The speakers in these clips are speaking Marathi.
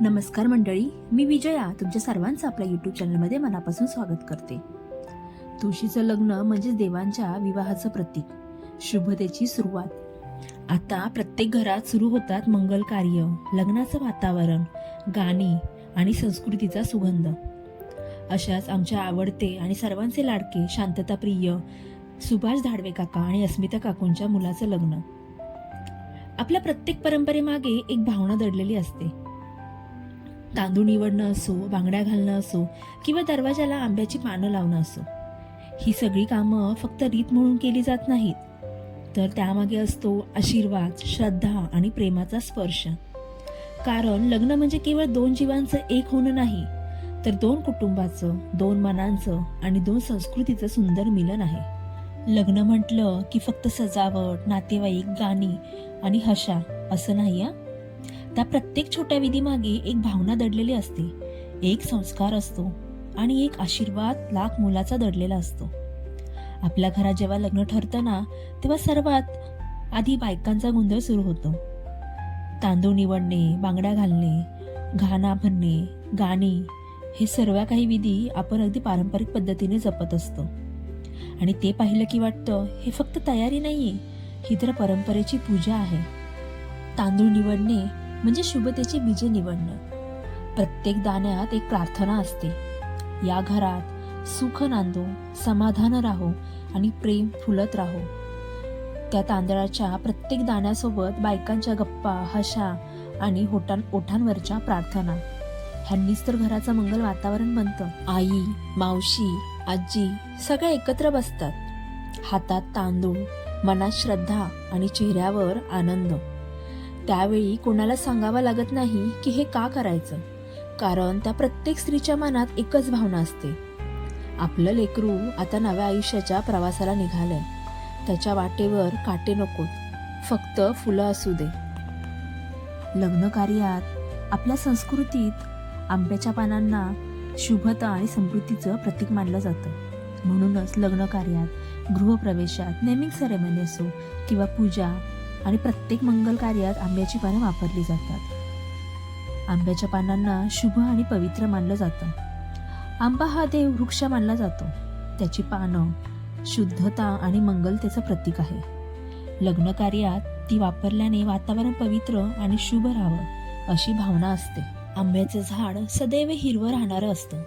नमस्कार मंडळी मी विजया तुमच्या सर्वांचं आपल्या युट्यूब चॅनलमध्ये मनापासून स्वागत करते. तुळशीचं लग्न म्हणजे देवांच्या विवाहाचं प्रतीक शुभतेची सुरुवात. आता प्रत्येक घरात सुरू होतात मंगल कार्य लग्नाचं वातावरण गाणी आणि संस्कृतीचा सुगंध. अशाच आमच्या आवडते आणि सर्वांचे लाडके शांतताप्रिय सुभाष धाडवे काका आणि अस्मिता काकूंच्या मुलाचं लग्न. आपल्या प्रत्येक परंपरेमागे एक भावना दडलेली असते. तांदूळ निवडणं असो बांगड्या घालणं असो किंवा दरवाजाला आंब्याची पानं लावणं असो. ही सगळी कामं फक्त रीत म्हणून केली जात नाहीत. तर त्यामागे असतो आशीर्वाद श्रद्धा आणि प्रेमाचा स्पर्श. कारण लग्न म्हणजे केवळ दोन जीवांचं एक होणं नाही तर दोन कुटुंबाचं दोन मनांचं आणि दोन संस्कृतीचं सुंदर मिलन आहे. लग्न म्हटलं की फक्त सजावट नातेवाईक गाणी आणि हशा असं नाही हा? त्या प्रत्येक छोट्या विधीमागे एक भावना दडलेली असते. एक संस्कार असतो आणि एक आशीर्वाद लाख मुलाचा दडलेला असतो. आपल्या घरात जेव्हा लग्न ठरतं ना तेव्हा सर्वात आधी बायकांचा गोंधळ सुरू होतो. तांदूळ निवडणे बांगड्या घालणे घाणा भरणे गाणी हे सर्व काही विधी आपण अगदी पारंपरिक पद्धतीने जपत असतो. आणि ते पाहिलं की वाटतं हे फक्त तयारी नाहीये ही तर परंपरेची पूजा आहे. तांदूळ निवडणे म्हणजे शुभतेची बीजे निवडणं. प्रत्येक दाण्यात एक प्रार्थना असते. या घरात सुख नांदो समाधान राहो आणि प्रेम फुलत राहो. त्या तांदळाच्या प्रत्येक दाण्यासोबत बायकांच्या गप्पा हशा आणि होटां ओठांवरच्या प्रार्थना. ह्यांनीच तर घराचं मंगल वातावरण बनतं. आई मावशी आजी सगळे एकत्र बसतात. हातात तांदूळ मनात श्रद्धा आणि चेहऱ्यावर आनंद. त्यावेळी कोणाला सांगावं लागत नाही की हे का करायचं. कारण त्या प्रत्येक स्त्रीच्या मनात एकच भावना असते. आपलं लेकरू आता नव्या आयुष्याच्या प्रवासाला निघालंय. त्याच्या वाटेवर काटे नकोत फक्त फुलं असू दे. लग्न कार्यात आपल्या संस्कृतीत आंब्याच्या पानांना शुभता आणि समृद्धीचं प्रतीक मानलं जातं. म्हणूनच लग्न कार्यात गृहप्रवेशात नेमिंग सेरेमनी असो किंवा पूजा आणि प्रत्येक मंगल कार्यात आंब्याची पानं वापरली जातात. आंब्याच्या पानांना शुभ आणि पवित्र मानलं जातं. आंबा हा देव वृक्ष मानला जातो. त्याची पानं शुद्धता आणि मंगलतेचं प्रतीक आहे. लग्न कार्यात ती वापरल्याने वातावरण पवित्र आणि शुभ राहावं अशी भावना असते. आंब्याचं झाड सदैव हिरवं राहणारं असतं.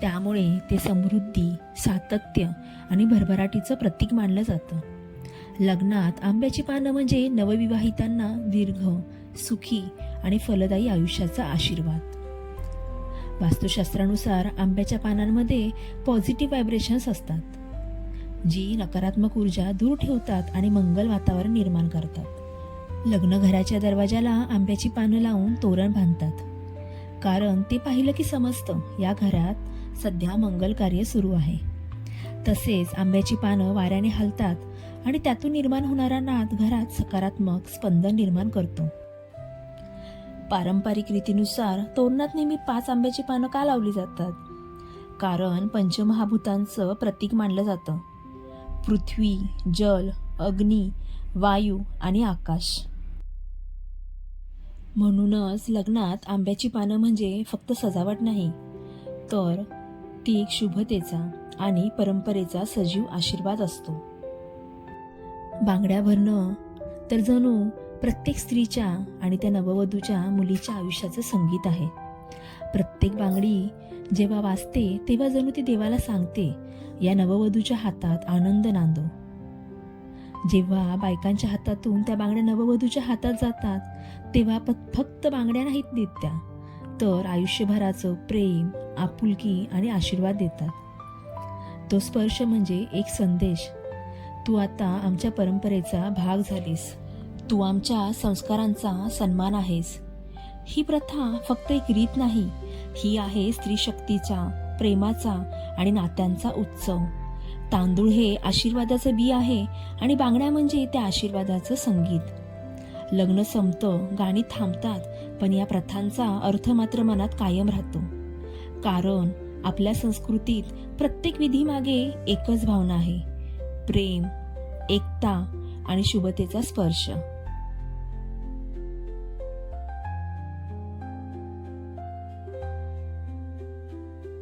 त्यामुळे ते समृद्धी सातत्य आणि भरभराटीचं प्रतीक मानलं जातं. लग्नात आंब्याची पानं म्हणजे नवविवाहितांना दीर्घ सुखी आणि फलदायी आयुष्याचा आशीर्वाद. वास्तुशास्त्रानुसार आंब्याच्या पानांमध्ये पॉझिटिव्ह व्हायब्रेशन्स असतात जी नकारात्मक ऊर्जा दूर ठेवतात आणि मंगल वातावरण निर्माण करतात. लग्न घराच्या दरवाजाला आंब्याची पानं लावून तोरण बांधतात. कारण ते पाहिलं की समजतं या घरात सध्या मंगल कार्य सुरू आहे. तसेच आंब्याची पानं वाऱ्याने हलतात आणि त्यातून निर्माण होणारा नाद घरात सकारात्मक स्पंदन निर्माण करतो. पारंपरिक रीतीनुसार तोरणात नेहमी पाच आंब्याची पानं का लावली जातात? कारण पंचमहाभूतांचं प्रतीक मानलं जातं. पृथ्वी जल अग्नी वायू आणि आकाश. म्हणूनच लग्नात आंब्याची पानं म्हणजे फक्त सजावट नाही तर ती एक शुभतेचा आणि परंपरेचा सजीव आशीर्वाद असतो. बांगड्या भरणं तर जणू प्रत्येक स्त्रीच्या आणि त्या नववधूच्या मुलीच्या आयुष्याचं संगीत आहे. प्रत्येक बांगडी जेव्हा वाजते तेव्हा जणू ती देवाला सांगते या नववधूच्या हातात आनंद नांदो. जेव्हा बायकांच्या हातातून त्या बांगड्या नववधूच्या हातात जातात तेव्हा फक्त बांगड्या नाहीत देत त्या तर आयुष्यभराचं प्रेम आपुलकी आणि आशीर्वाद देतात. तो स्पर्श म्हणजे एक संदेश तू आता आमच्या परंपरेचा भाग झालीस. तू आमच्या संस्कारांचा सन्मान आहेस. ही प्रथा फक्त एक रीत नाही ही आहे स्त्री शक्तीचा प्रेमाचा आणि नात्यांचा उत्सव. तांदूळ हे आशीर्वादाचं बी आहे आणि बांगड्या म्हणजे त्या आशीर्वादाचं संगीत. लग्न संपतं गाणी थांबतात पण या प्रथांचा अर्थ मात्र मनात कायम राहतो. कारण आपल्या संस्कृतीत प्रत्येक विधीमागे एकच भावना आहे. प्रेम एकता आणि शुभतेचा स्पर्श.